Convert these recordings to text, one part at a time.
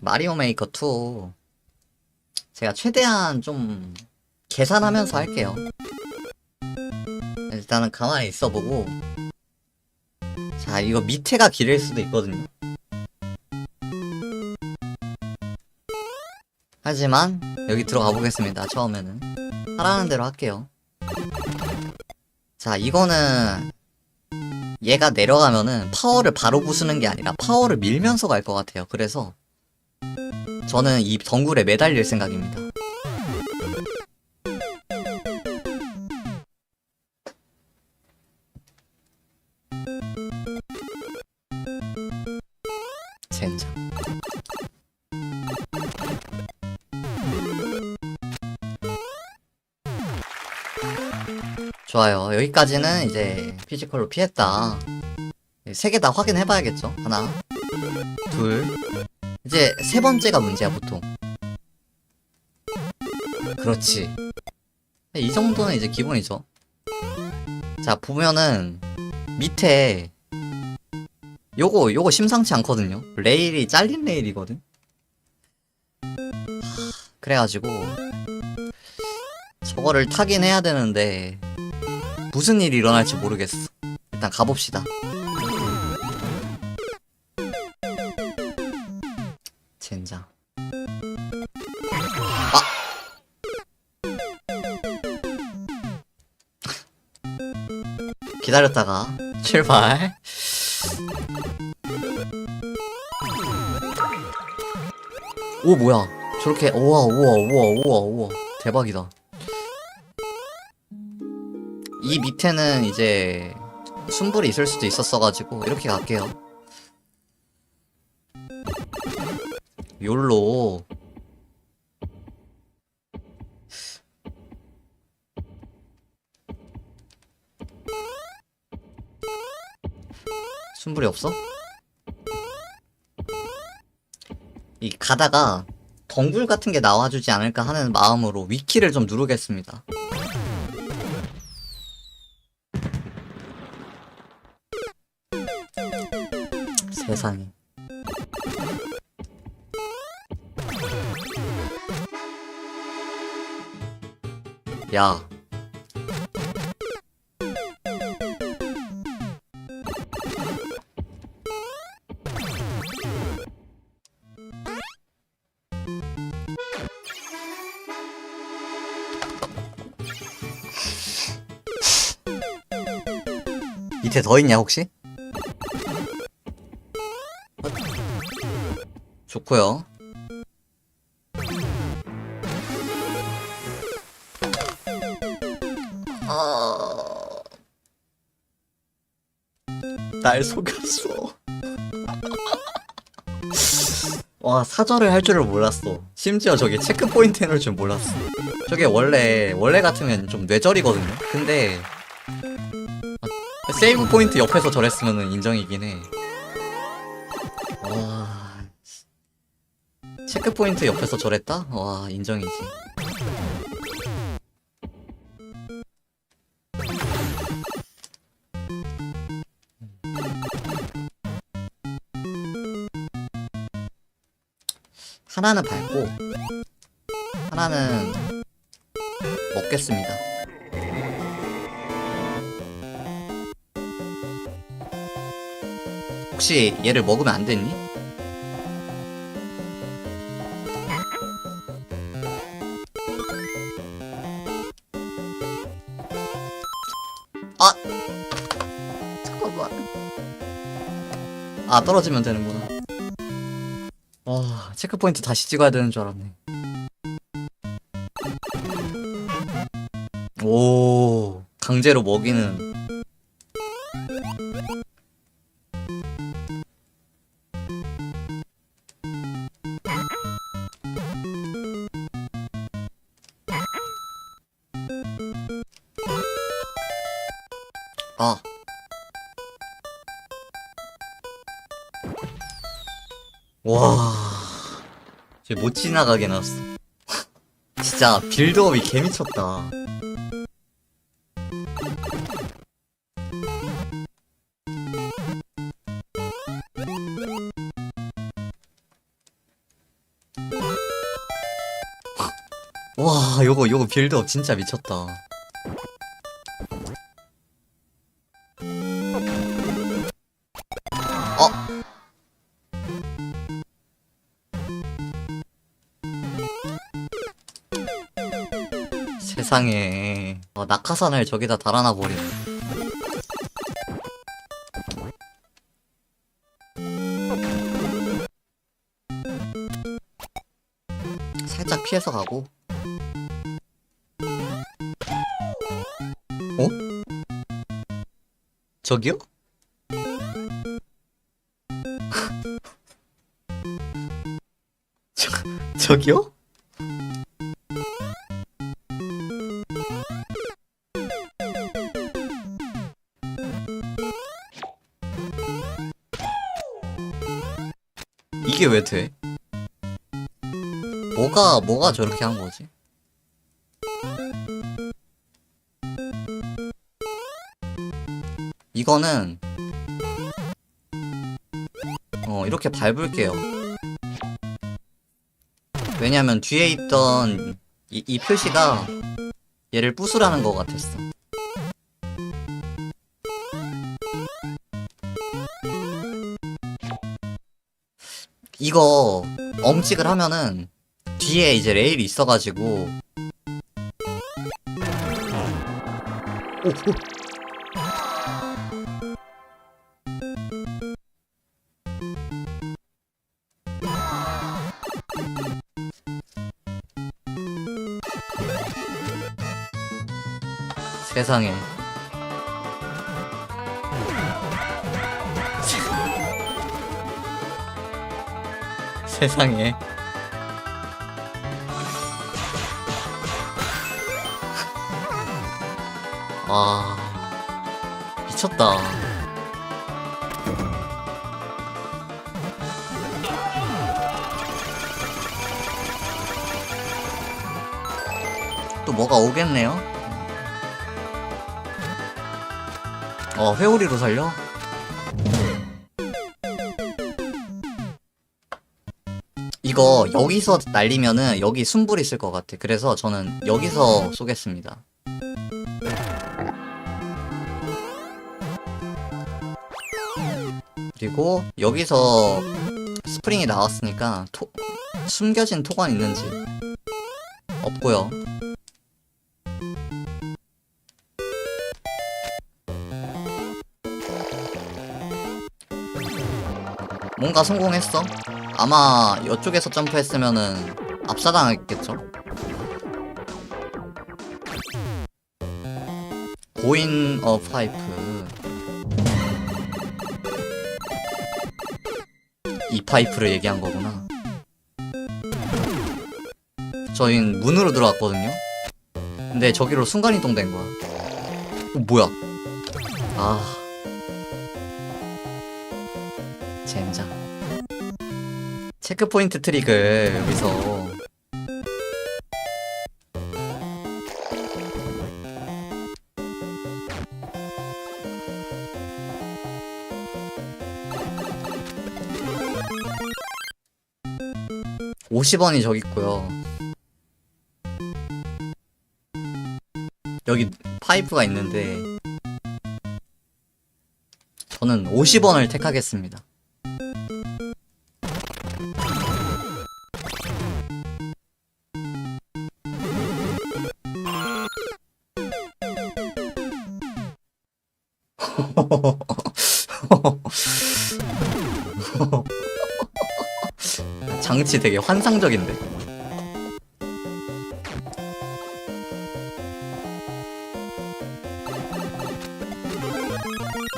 마리오 메이커 2 제가 최대한 좀 계산하면서 할게요. 일단은 가만히 있어보고 자 이거 밑에가 길일 수도 있거든요. 하지만 여기 들어가 보겠습니다. 처음에는 하라는 대로 할게요. 자 이거는 얘가 내려가면은 파워를 바로 부수는 게 아니라 파워를 밀면서 갈 것 같아요. 그래서 저는 이 덩굴에 매달릴 생각입니다. 좋아요. 여기까지는 이제 피지컬로 피했다. 세 개 다 확인해봐야겠죠. 하나, 둘. 이제 세 번째가 문제야, 보통. 그렇지. 이 정도는 이제 기본이죠. 자, 보면은, 밑에, 요거, 요거 심상치 않거든요. 레일이 잘린 레일이거든. 하, 그래가지고, 저거를 타긴 해야 되는데, 무슨 일이 일어날지 모르겠어. 일단 가봅시다. 젠장. 아! 기다렸다가 출발. 오 뭐야? 저렇게 우와 우와 우와 우와 우와 대박이다. 이 밑에는 이제 순불이 있을 수도 있었어가지고 이렇게 갈게요. 욜로 순불이 없어? 이 가다가 덩굴 같은 게 나와주지 않을까 하는 마음으로 위키를 좀 누르겠습니다. 세상에. 야. 밑에 더 있냐 혹시? 좋고요. 아... 날 속였어. 와 사절을 할 줄을 몰랐어. 심지어 저게 체크 포인트 해놓을 줄 몰랐어. 저게 원래 원래 같으면 좀 뇌절이거든요. 근데 아, 세이브 포인트 옆에서 저랬으면 인정이긴 해. 체크 포인트 옆에서 저랬다? 와 인정이지. 하나는 밟고 하나는 먹겠습니다. 혹시 얘를 먹으면 안 됐니? 아, 떨어지면 되는구나. 와, 체크포인트 다시 찍어야 되는 줄 알았네. 오, 강제로 먹이는. 와. 어. 쟤못 지나가게 놨어. 진짜 빌드업이 개미쳤다. 와, 요거 요거 빌드업 진짜 미쳤다. 세상에 어, 낙하산을 저기다 달아나 버리네 살짝 피해서 가고 어? 저기요? 저, 저기요? 이게 왜 돼? 뭐가 뭐가 저렇게 한 거지? 이거는 어 이렇게 밟을게요. 왜냐면 뒤에 있던 이, 이 표시가 얘를 부수라는 것 같았어. 이거 엄찍을 하면은 뒤에 이제 레일이 있어가지고 오, 오. 세상에 세상에. 와 미쳤다. 또 뭐가 오겠네요? 어 회오리로 살려? 이거 여기서 날리면은 여기 순불 있을 것 같아. 그래서 저는 여기서 쏘겠습니다. 그리고 여기서 스프링이 나왔으니까 토, 숨겨진 토관 있는지 없고요. 뭔가 성공했어 아마 이쪽에서 점프했으면은 압사당했겠죠 고인 어 파이프 이 파이프를 얘기한 거구나. 저희는 문으로 들어왔거든요. 근데 저기로 순간 이동 된 거야. 어, 뭐야? 아. 젠장. 체크포인트 트릭을 여기서. 오십 원이 저기 있고요. 여기 파이프가 있는데 저는 50원을 택하겠습니다. 장치 되게 환상적인데.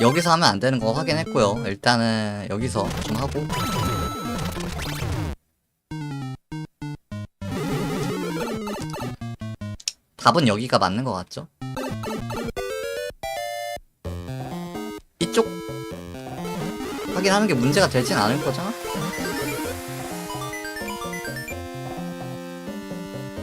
여기서 하면 안 되는 거 확인했고요. 일단은 여기서 좀 하고. 답은 여기가 맞는 것 같죠? 확인하는 게 문제가 되진 않을 거잖아?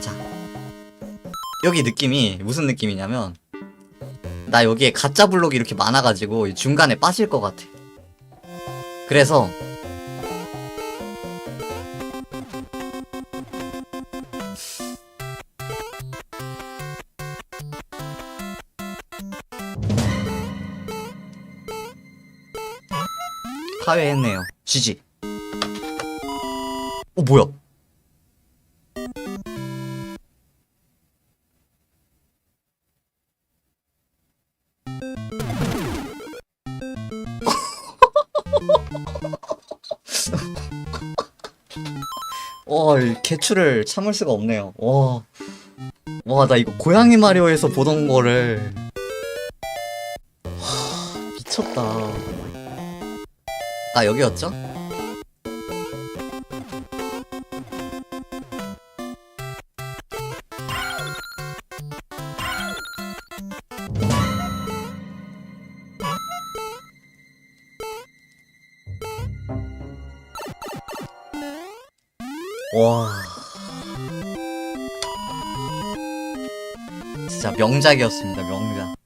자 여기 느낌이 무슨 느낌이냐면 나 여기에 가짜 블록이 이렇게 많아가지고 이 중간에 빠질 것 같아 그래서 파회했네요. GG. 어, 뭐야? 와, 이 개추를 참을 수가 없네요. 와. 와, 나 이거 고양이 마리오에서 보던 거를. 아, 여기였죠? 와. 진짜 명작이었습니다, 명작.